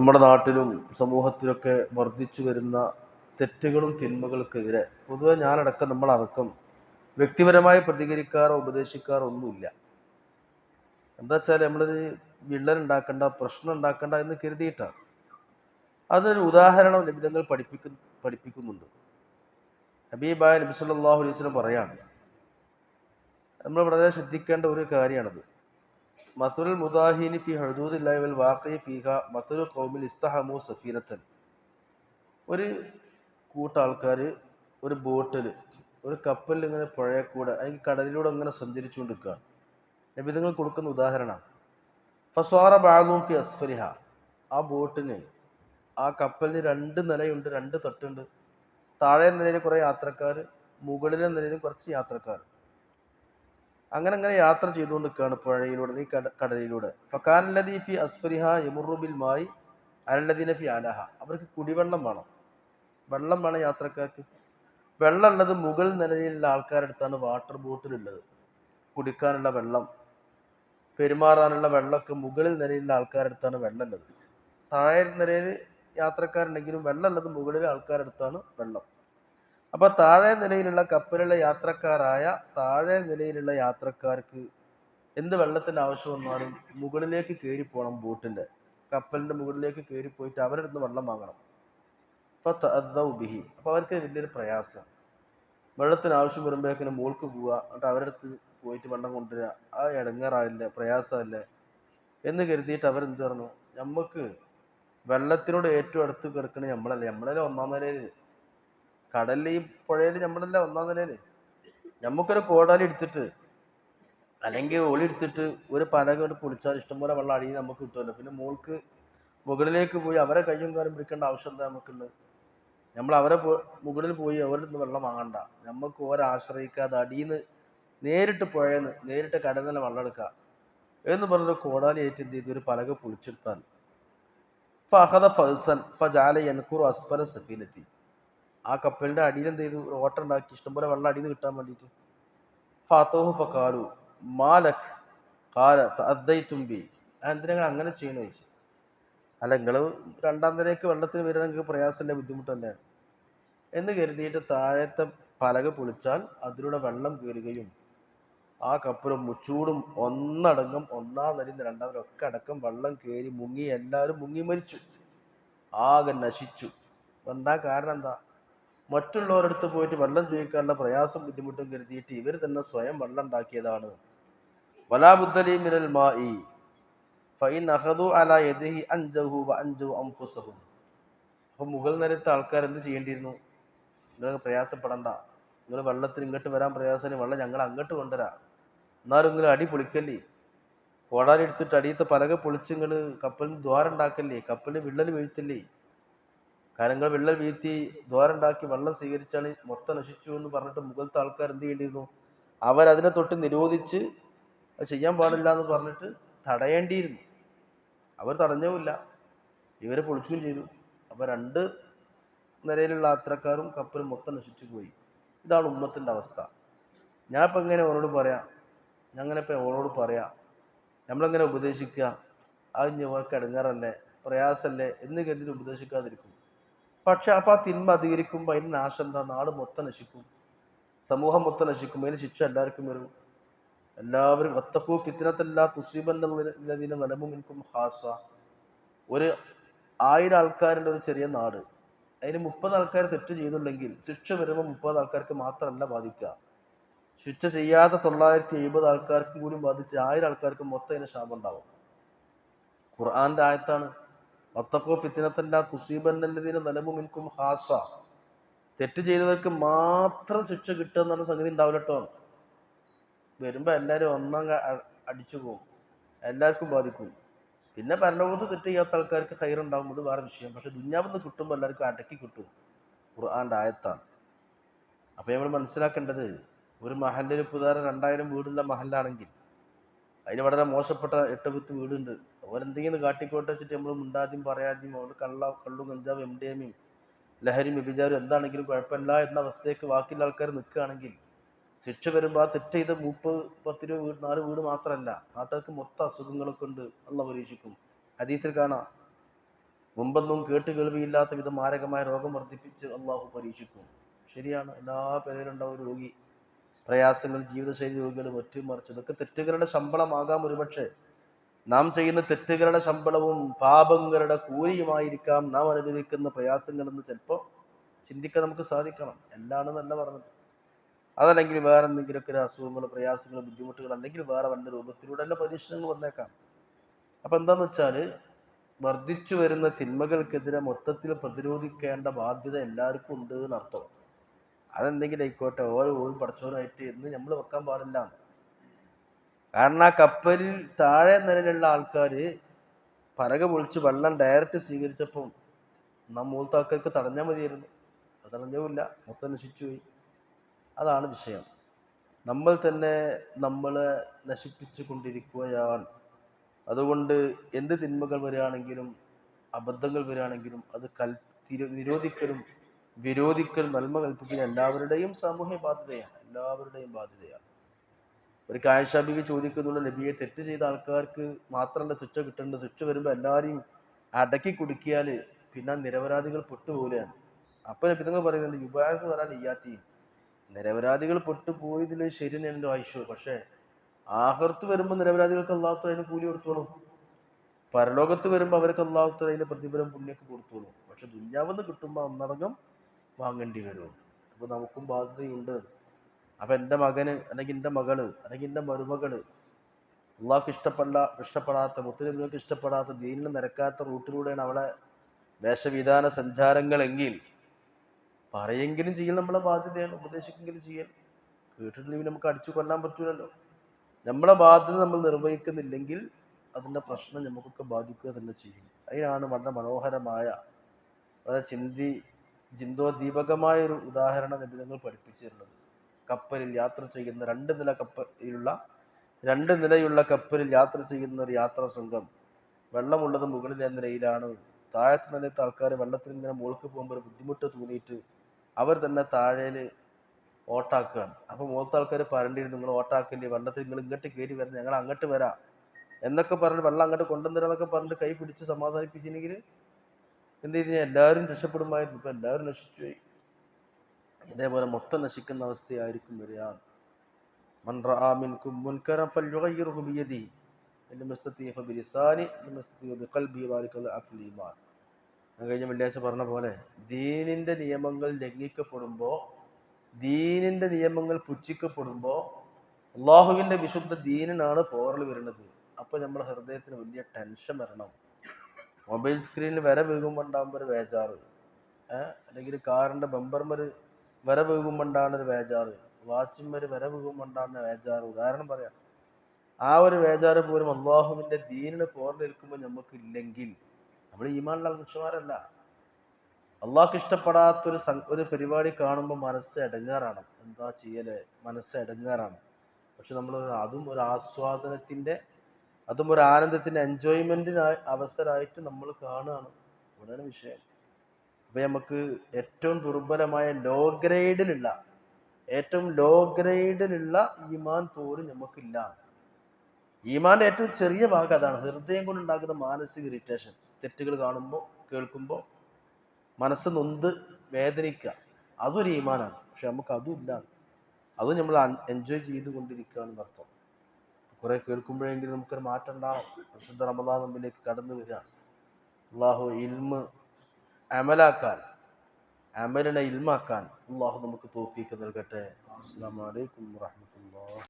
നമ്മുടെ നാട്ടിലും സമൂഹത്തിലൊക്കെ വർദ്ധിച്ചു വരുന്ന തെറ്റുകളും തിന്മകൾക്കെതിരെ പൊതുവെ ഞാനടക്കം നമ്മളടക്കം വ്യക്തിപരമായി പ്രതികരിക്കാറോ ഉപദേശിക്കാറോ ഒന്നുമില്ല. എന്താ വെച്ചാൽ നമ്മളൊരു വിള്ളൽ ഉണ്ടാക്കണ്ട പ്രശ്നം ഉണ്ടാക്കണ്ട എന്ന് കരുതിയിട്ടാണ്. അതിനൊരു ഉദാഹരണം ലഭിതങ്ങൾ പഠിപ്പിക്കു പഠിപ്പിക്കുന്നുണ്ട്. ഹബീബായ നബി സല്ലല്ലാഹു അലൈഹി പറയാണ്. നമ്മൾ വളരെ ശ്രദ്ധിക്കേണ്ട ഒരു കാര്യമാണത്. മത്തുൽ മുദാഹിനി ഫി ഹദൂദില്ലാഹി വാഖി ഫീഹ മസുൽ ഖൗമിൽ ഇസ്തഹമു സഫീനത്തൻ ഒരു കൂട്ട ആൾക്കാർ ഒരു ബോട്ടിൽ ഒരു കപ്പലിൽ ഇങ്ങനെ പുഴയെ കൂടെ അല്ലെങ്കിൽ കടലിലൂടെ ഇങ്ങനെ സഞ്ചരിച്ചുകൊണ്ടിരിക്കുകയാണ്. നബിതങ്ങൾ കൊടുക്കുന്ന ഉദാഹരണം ഫസ്വാറ ബാഗും ഫി അസ്ഫരിഹ. ആ ബോട്ടിന് ആ കപ്പലിന് രണ്ട് നിലയുണ്ട് രണ്ട് തട്ടുണ്ട്. താഴെ നിലയിൽ കുറേ യാത്രക്കാർ മുകളിലെ നിലയിൽ കുറച്ച് യാത്രക്കാർ അങ്ങനെ അങ്ങനെ യാത്ര ചെയ്തുകൊണ്ട് നിൽക്കുകയാണ് പുഴയിലൂടെ നീ കട കടലിലൂടെ. ഫക്കാനല്ലദീ ഫി അസ്ഫരിഹ യമുറുബിൽ മായി അല്ലദീന ഫി ആലഹ അവർക്ക് കുടിവെള്ളം വേണം. വെള്ളം വേണം യാത്രക്കാർക്ക്. വെള്ളം ഉള്ളത് മുകൾ നിലയിലുള്ള ആൾക്കാരുടെ അടുത്താണ് വാട്ടർ ബോട്ടിലുള്ളത്. കുടിക്കാനുള്ള വെള്ളം. പെരുമാറാനുള്ള വെള്ളമൊക്കെ മുകളിൽ നിലയിലുള്ള ആൾക്കാരുടെ അടുത്താണ് വെള്ളം ഉള്ളത് താഴെ നിലയിൽ യാത്രക്കാരുണ്ടെങ്കിലും വെള്ളം ഉള്ളത് മുകളിലെ ആൾക്കാരുടെ അടുത്താണ് വെള്ളം. അപ്പൊ താഴെ നിലയിലുള്ള കപ്പലിലെ യാത്രക്കാരായ താഴെ നിലയിലുള്ള യാത്രക്കാർക്ക് എന്ത് വെള്ളത്തിന്റെ ആവശ്യം വന്നാലും മുകളിലേക്ക് കയറി പോകണം ബോട്ടിന്റെ. കപ്പലിന്റെ മുകളിലേക്ക് കയറി പോയിട്ട് അവരുടെ വെള്ളം വാങ്ങണം. അപ്പൊ ബിഹി. അപ്പൊ അവർക്ക് വലിയൊരു പ്രയാസം. വെള്ളത്തിന് ആവശ്യം വരുമ്പോഴേക്കിനും മോൾക്ക് പോവുക. എന്നിട്ട് അവരുടെ അടുത്ത് പോയിട്ട് വെള്ളം കൊണ്ടുവരിക. ആ ഇടങ്ങേറാവില്ല പ്രയാസമല്ലേ? എന്ന് കരുതിയിട്ട് അവരെന്ത് പറഞ്ഞു? നമുക്ക് വെള്ളത്തിനോട് ഏറ്റവും അടുത്ത് കിടക്കണ നമ്മളല്ലേ നമ്മളല്ലേ ഒന്നാം നിലയിൽ കടലിൽ ഈ പുഴയിൽ നമ്മളല്ല ഒന്നാം നിലയിൽ നമുക്കൊരു കോടാലി എടുത്തിട്ട് അല്ലെങ്കിൽ ഒളി എടുത്തിട്ട് ഒരു പലക കൊണ്ട് പൊളിച്ചാൽ ഇഷ്ടംപോലെ വെള്ളം അടിയിൽ നമുക്ക് കിട്ടുമല്ലോ പിന്നെ മോൾക്ക് മുകളിലേക്ക് പോയി അവരെ കയ്യും കാലും പിടിക്കേണ്ട ആവശ്യം എന്താ നമുക്കുള്ളത് നമ്മൾ അവരെ മുകളിൽ പോയി അവരിൽ നിന്ന് വെള്ളം വാങ്ങണ്ട. നമുക്ക് ഓരെ ആശ്രയിക്കാതെ അടിയിൽ നിന്ന് നേരിട്ട് പുഴയെന്ന് നേരിട്ട് കടൽ നിന്ന് വെള്ളം എടുക്കുക എന്ന് പറഞ്ഞൊരു കോടാലി ഏറ്റ് എന്ത് ചെയ്തു? ഒരു പലക പൊളിച്ചെടുത്താൽ ഫഹദ ഫഹസൻ ഫജാല എൻകുറു അസ്ഫല സഫീനത്തി ആ കപ്പലിന്റെ അടിയിൽ എന്ത് ചെയ്തു? ഒരു ഉണ്ടാക്കി. ഇഷ്ടംപോലെ വെള്ളം അടിയിൽ നിന്ന് കിട്ടാൻ വേണ്ടിയിട്ട്. ഫാത്തോഹു ഫക്കാലു മാലക് കാല തുമ്പി എന്തിനാ അങ്ങനെ ചെയ്യണോ ചോദിച്ചു. അല്ല നിങ്ങൾ രണ്ടാം നിലയ്ക്ക് വെള്ളത്തിന് വരുന്ന നിങ്ങൾക്ക് പ്രയാസമില്ല? ബുദ്ധിമുട്ടല്ലേ എന്ന് കരുതിയിട്ട് താഴത്തെ പലക പൊളിച്ചാൽ അതിലൂടെ വെള്ളം കയറുകയും ആ കപ്പലും മുച്ചൂടും ഒന്നടങ്കം ഒന്നാം നിലയിൽ രണ്ടാം ഒക്കെ അടക്കം വെള്ളം കയറി മുങ്ങി എല്ലാവരും മുങ്ങി മരിച്ചു. ആകെ നശിച്ചു. എന്താ കാരണം എന്താ? മറ്റുള്ളവരടുത്ത് പോയിട്ട് വെള്ളം ചോദിക്കാനുള്ള പ്രയാസം ബുദ്ധിമുട്ടും കരുതിയിട്ട് ഇവർ തന്നെ സ്വയം വെള്ളം ഉണ്ടാക്കിയതാണ്. വലാബുദ്ധലി മിനൽ മായി ഫൈൻ അഹദു അല യദിഹി അൻജഹു വ അൻജഹു അംഫുസഹും അപ്പൊ മുകൾ നിരത്തെ ആൾക്കാർ എന്ത് ചെയ്യേണ്ടിയിരുന്നു? നിങ്ങൾ പ്രയാസപ്പെടണ്ട. നിങ്ങൾ വെള്ളത്തിന് ഇങ്ങോട്ട് വരാൻ പ്രയാസം വെള്ളം ഞങ്ങൾ അങ്ങോട്ട് കൊണ്ടുവരാം. എന്നാലും നിങ്ങൾ അടി പൊളിക്കല്ലേ? കോടാലി എടുത്തിട്ട് അടിയത്തെ പലക പൊളിച്ച് നിങ്ങൾ കപ്പലിന് ദ്വാരം ഉണ്ടാക്കല്ലേ? കപ്പലിന് വിള്ളൽ വീഴ്ത്തില്ലേ? കാരണം വിള്ളൽ വീഴ്ത്തി ദ്വാരം ഉണ്ടാക്കി വെള്ളം സ്വീകരിച്ചാൽ മൊത്തം നശിച്ചു എന്ന് പറഞ്ഞിട്ട് മുകളിലത്തെ ആൾക്കാർ എന്ത് ചെയ്യേണ്ടിയിരുന്നു? അവരതിനെ തൊട്ട് നിരോധിച്ച് അത് ചെയ്യാൻ പാടില്ല എന്ന് പറഞ്ഞിട്ട് തടയേണ്ടിയിരുന്നു. അവർ തടഞ്ഞവുമില്ല. ഇവരെ പൊളിച്ചുകയും ചെയ്തു. അപ്പോൾ രണ്ട് നിലയിലുള്ള യാത്രക്കാരും കപ്പലും മൊത്തം നശിച്ചു പോയി. ഇതാണ് ഉമ്മത്തിന്റെ അവസ്ഥ. ഞാൻ ഇപ്പം എങ്ങനെ ഓനോട് പറയാം? ഞാൻ അങ്ങനെ ഇപ്പം ഓനോട് പറയാം? നമ്മളെങ്ങനെ ഉപദേശിക്കുക? അത് ഇനി ഓർക്ക് ഇടങ്ങാറല്ലേ പ്രയാസമല്ലേ? എന്ന് കരുതി ഉപദേശിക്കാതിരിക്കും. പക്ഷെ അപ്പോൾ ആ തിന്മ അധികരിക്കുമ്പോൾ അതിന് നാശം എന്താ? നാട് മൊത്തം നശിക്കും. സമൂഹം മൊത്തം നശിക്കും. അതിന് ശിക്ഷ എല്ലാവർക്കും വരും. എല്ലാവരും ഒത്തപ്പൂ ഫിത്തിനത്തല്ല തുസീബന്നതിന് നിലമും എനിക്കും ഹാസ. ഒരു ആയിരം ആൾക്കാരുടെ ഒരു ചെറിയ നാട്. അതിന് മുപ്പത് ആൾക്കാർ തെറ്റ് ചെയ്തുണ്ടെങ്കിൽ ശിക്ഷ വരുമ്പോൾ മുപ്പത് ആൾക്കാർക്ക് മാത്രമല്ല ബാധിക്കുക. ശിക്ഷ ചെയ്യാത്ത തൊള്ളായിരത്തി എഴുപത് ആൾക്കാർക്കും കൂടി ബാധിച്ച് ആയിരം ആൾക്കാർക്ക് മൊത്തം അതിന് ശാപം ഉണ്ടാവും. ഖുർആന്റെ ആയത്താണ് ഒത്തക്കോ ഫിത്തിനത്തല്ല തുസീബന്നല്ലതിന് നിലമും എനിക്കും ഹാസ. തെറ്റ് ചെയ്തവർക്ക് മാത്രം ശിക്ഷ കിട്ടുക എന്നുള്ള സംഗതി ഉണ്ടാവില്ല കേട്ടോ വരുമ്പോൾ എല്ലാവരും ഒന്നാം അടിച്ചു പോകും എല്ലാവർക്കും ബാധിക്കും. പിന്നെ പരലോകത്ത് തെറ്റ് ചെയ്യാത്ത ആൾക്കാർക്ക് ഹൈറുണ്ടാവും. അത് വേറെ വിഷയം. പക്ഷെ ദുഞ്ഞാവെന്ന് കിട്ടുമ്പോൾ എല്ലാവർക്കും അടക്കി കിട്ടും. ഖുർആന്റെ ആയത്താണ്. അപ്പോൾ നമ്മൾ മനസ്സിലാക്കേണ്ടത് ഒരു മഹലിൽ പുതാരം രണ്ടായിരം വീടുള്ള മഹലാണെങ്കിൽ അതിന് വളരെ മോശപ്പെട്ട എട്ട് വിത്ത് വീടുണ്ട്. അവരെന്തെങ്കിലും കാട്ടിക്കോട്ടെ വെച്ചിട്ട് നമ്മൾ മുണ്ടാദ്യം പറയാദ്യം അവർ കള്ള കള്ളും കഞ്ചാവും എം ഡി എമ്മും ലഹരിയും വ്യഭിചാരം എന്താണെങ്കിലും കുഴപ്പമില്ല എന്ന അവസ്ഥയ്ക്ക് ബാക്കിയുള്ള ആൾക്കാർ നിൽക്കുകയാണെങ്കിൽ ശിക്ഷ വരുമ്പോൾ ആ തെറ്റ് ചെയ്ത മുപ്പത് പത്ത് രൂപ വീട് നാല് വീട് മാത്രമല്ല നാട്ടുകാർക്ക് മൊത്തം അസുഖങ്ങളൊക്കെ ഉണ്ട് അല്ല പരീക്ഷിക്കും. അതീത്തിൽ കാണാം. മുമ്പൊന്നും കേട്ട് കേൾവിയില്ലാത്ത വിധം മാരകമായ രോഗം വർദ്ധിപ്പിച്ച് അള്ളാഹു പരീക്ഷിക്കും. ശരിയാണ്. എല്ലാ പേരിലുണ്ടാവും രോഗി പ്രയാസങ്ങൾ ജീവിതശൈലി രോഗികൾ മറ്റും മറിച്ചു ഇതൊക്കെ തെറ്റുകളുടെ ശമ്പളമാകാം ഒരുപക്ഷെ. നാം ചെയ്യുന്ന തെറ്റുകളുടെ ശമ്പളവും പാപങ്ങളുടെ കൂലിയുമായിരിക്കാം നാം അനുഭവിക്കുന്ന പ്രയാസങ്ങളെന്ന് ചിലപ്പോൾ ചിന്തിക്കാൻ നമുക്ക് സാധിക്കണം. എല്ലാണെന്നല്ല പറഞ്ഞത്. അതല്ലെങ്കിൽ വേറെ എന്തെങ്കിലുമൊക്കെ ഒരു അസുഖങ്ങൾ പ്രയാസങ്ങൾ ബുദ്ധിമുട്ടുകൾ അല്ലെങ്കിൽ വേറെ വല്ല രൂപത്തിലൂടെ എല്ലാ പരീക്ഷണങ്ങൾ വന്നേക്കാം. അപ്പം എന്താന്ന് വെച്ചാൽ വർദ്ധിച്ചു വരുന്ന തിന്മകൾക്കെതിരെ മൊത്തത്തിൽ പ്രതിരോധിക്കേണ്ട ബാധ്യത എല്ലാവർക്കും ഉണ്ട് എന്നർത്ഥം. അതെന്തെങ്കിലും ആയിക്കോട്ടെ ഓരോ ഓരോ പടച്ചോനായിട്ട് എന്ന് നമ്മൾ വെക്കാൻ പാടില്ല. കാരണം ആ കപ്പലിൽ താഴെ നിലയിലുള്ള ആൾക്കാർ പരക പൊളിച്ച് വെള്ളം ഡയറക്റ്റ് സ്വീകരിച്ചപ്പം നാം മൂത്താക്കൾക്ക് തടഞ്ഞാൽ മതിയായിരുന്നു. അത് തടഞ്ഞവുമില്ല. മൊത്തം നശിച്ചു പോയി. അതാണ് വിഷയം. നമ്മൾ തന്നെ നമ്മളെ നശിപ്പിച്ചു കൊണ്ടിരിക്കുകയാണ്. അതുകൊണ്ട് എന്ത് തിന്മകൾ വരികയാണെങ്കിലും അബദ്ധങ്ങൾ വരികയാണെങ്കിലും അത് കൽ നിരോധിക്കലും വിരോധിക്കലും നന്മ കൽപ്പിക്കുന്ന എല്ലാവരുടെയും സാമൂഹ്യ ബാധ്യതയാണ് എല്ലാവരുടെയും ബാധ്യതയാണ്. ഒരു കായഷ ബിവി ചോദിക്കുന്നുണ്ട് നബിയെ തെറ്റ് ചെയ്ത ആൾക്കാർക്ക് മാത്രമല്ല ശിക്ഷ കിട്ടേണ്ടത്? ശിക്ഷ വരുമ്പോൾ എല്ലാവരെയും അടക്കി കുടുക്കിയാൽ പിന്നെ നിരപരാധികൾ പെട്ടുപോലെയാണ് അപ്പൊ നബിതങ്ങൾ പറയുന്നുണ്ട് യുബാസ് വരാൻ ഇയ്യാത്തിയും നിരപരാധികൾ പെട്ടുപോയതിൽ ശരി എന്റെ ആയിഷോ പക്ഷേ ആഹർത്ത് വരുമ്പോൾ നിരപരാധികൾക്ക് അള്ളാഹു അതിന് കൂലി കൊടുത്തോളും. പരലോകത്ത് വരുമ്പോൾ അവർക്ക് അള്ളാഹു അതിന്റെ പ്രതിഫലം പുണ്യൊക്കെ കൊടുത്തോളും. പക്ഷെ ദുഞ്ഞാവെന്ന് കിട്ടുമ്പോൾ ഒന്നടങ്കം വാങ്ങേണ്ടി വരും അപ്പോൾ നമുക്കും ബാധ്യതയുണ്ട്. അപ്പൊ എന്റെ മകന് അല്ലെങ്കിൽ എന്റെ മകൾ അല്ലെങ്കിൽ എന്റെ മരുമകൾ അള്ളാഹ്ക്ക് ഇഷ്ടപ്പെട്ട ഇഷ്ടപ്പെടാത്ത മുത്തലിമുകൾക്ക് ഇഷ്ടപ്പെടാത്ത ദീനിന് നിരക്കാത്ത റൂട്ടിലൂടെയാണ് അവളെ വേഷവിധാന സഞ്ചാരങ്ങളെങ്കിൽ പറയെങ്കിലും ചെയ്യൽ നമ്മളെ ബാധ്യതയാണ് ഉപദേശിക്കെങ്കിലും ചെയ്യൽ. കേട്ടിട്ടില്ലെങ്കിൽ നമുക്ക് അടിച്ചു കൊല്ലാൻ പറ്റൂലല്ലോ. നമ്മളെ ബാധ്യത നമ്മൾ നിർവഹിക്കുന്നില്ലെങ്കിൽ അതിന്റെ പ്രശ്നം നമുക്കൊക്കെ ബാധിക്കുക തന്നെ ചെയ്യും. അതിനാണ് വളരെ മനോഹരമായ വളരെ ചിന്തി ചിന്തോദീപകമായ ഒരു ഉദാഹരണം നിബിധങ്ങൾ പഠിപ്പിച്ചിരുന്നത്. കപ്പലിൽ യാത്ര ചെയ്യുന്ന രണ്ട് നില കപ്പലിലുള്ള രണ്ട് നിലയുള്ള കപ്പലിൽ യാത്ര ചെയ്യുന്ന ഒരു യാത്രാ സംഘം. വെള്ളമുള്ളത് മുകളിലെ നിലയിലാണ്. താഴത്തെ നിലത്തെ ആൾക്കാർ വെള്ളത്തിൽ ഇങ്ങനെ മുകൾക്ക് പോകുമ്പോൾ ഒരു ബുദ്ധിമുട്ട് തോന്നിയിട്ട് അവർ തന്നെ താഴേൽ ഓട്ടാക്കുകയാണ് അപ്പോൾ മുഖത്തെ ആൾക്കാർ പറയേണ്ടിയിരുന്നു നിങ്ങൾ ഓട്ടാക്കില്ലേ വെള്ളത്തിൽ നിങ്ങൾ ഇങ്ങോട്ട് കയറി വരണം ഞങ്ങൾ അങ്ങോട്ട് വരാം എന്നൊക്കെ പറഞ്ഞ് വെള്ളം അങ്ങോട്ട് കൊണ്ടുവന്നരാന്നൊക്കെ പറഞ്ഞിട്ട് കൈ പിടിച്ച് സമാധാനിപ്പിച്ചില്ലെങ്കിൽ എന്ത് കഴിഞ്ഞാൽ എല്ലാവരും രക്ഷപ്പെടുമായിരുന്നു. ഇപ്പം എല്ലാവരും നശിച്ചുപോയി ഇതേപോലെ മൊത്തം നശിക്കുന്ന അവസ്ഥയായിരിക്കും വരിക. മൻറാമിൻകും മുൻകരം ഫല്യുഹുബിയതി ഞാൻ കഴിഞ്ഞ വെള്ളിയാഴ്ച പറഞ്ഞ പോലെ ദീനിന്റെ നിയമങ്ങൾ ലംഘിക്കപ്പെടുമ്പോൾ ദീനിന്റെ നിയമങ്ങൾ പുച്ഛിക്കപ്പെടുമ്പോൾ അള്ളാഹുവിന്റെ വിശുദ്ധ ദീനിനാണ് പോറൽ വരുന്നത്. അപ്പോൾ നമ്മുടെ ഹൃദയത്തിന് വലിയ ടെൻഷൻ വരണം. മൊബൈൽ സ്ക്രീനിൽ വര വീകുമ്പോൾ ഉണ്ടാകുമ്പോൾ ഒരു വേജാറ് അല്ലെങ്കിൽ കാറിന്റെ ബമ്പർമര് വര വീകുമ്പോണ്ടാണ് ഒരു വേജാറ് വാച്ചിന്മര് വര വീകുമ്പോണ്ടാണ് വേജാറ് ഉദാഹരണം പറയാം. ആ ഒരു വേജാറ് പോലും അള്ളാഹുവിന്റെ ദീനിന് നിൽക്കുമ്പോൾ നമുക്ക് ഇല്ലെങ്കിൽ നമ്മൾ ഈമാനുള്ള മനുഷ്യന്മാരല്ല. അള്ളാഹ്ക്ക് ഇഷ്ടപ്പെടാത്തൊരു സം- ഒരു പരിപാടി കാണുമ്പോൾ മനസ്സ് ഇടങ്ങാറാണ് എന്താ ചെയ്യൽ? മനസ്സ് ഇടങ്ങാറാണ് പക്ഷെ നമ്മൾ അതും ഒരു ആസ്വാദനത്തിന്റെ അതും ഒരു ആനന്ദത്തിന്റെ എൻജോയ്മെന്റിന് അവസരമായിട്ട് നമ്മൾ കാണുകയാണ്. ഇവിടെയാണ് വിഷയം. അപ്പൊ നമുക്ക് ഏറ്റവും ദുർബലമായ ലോ ഗ്രേഡിലുള്ള ഏറ്റവും ലോ ഗ്രേഡിലുള്ള ഈമാൻ പോലും നമുക്കില്ല. ഈമാന്റെ ഏറ്റവും ചെറിയ ഭാഗം അതാണ്. ഹൃദയം കൊണ്ടുണ്ടാക്കുന്ന മാനസിക ഇറിറ്റേഷൻ തെറ്റുകൾ കാണുമ്പോൾ കേൾക്കുമ്പോൾ മനസ്സ് നൊന്ത് വേദനിക്കുക. അതൊരു ഈമാനാണ്. പക്ഷെ നമുക്ക് അതും ഇല്ല. അതും നമ്മൾ എൻജോയ് ചെയ്തുകൊണ്ടിരിക്കുകയാണെന്ന് അർത്ഥം കുറെ കേൾക്കുമ്പോഴെങ്കിലും നമുക്കൊരു മാറ്റം ഉണ്ടാവും പ്രസിദ്ധ റമദാൻ മുമ്പിലേക്ക് കടന്നു വരിക അള്ളാഹു ഇൽമ് അമലാക്കാൻ അമലിനെ ഇൽമാക്കാൻ അള്ളാഹു നമുക്ക് തോഫീക്ക് നൽകട്ടെ. അസ്സാം വലൈക്കും വാഹമത്തുള്ള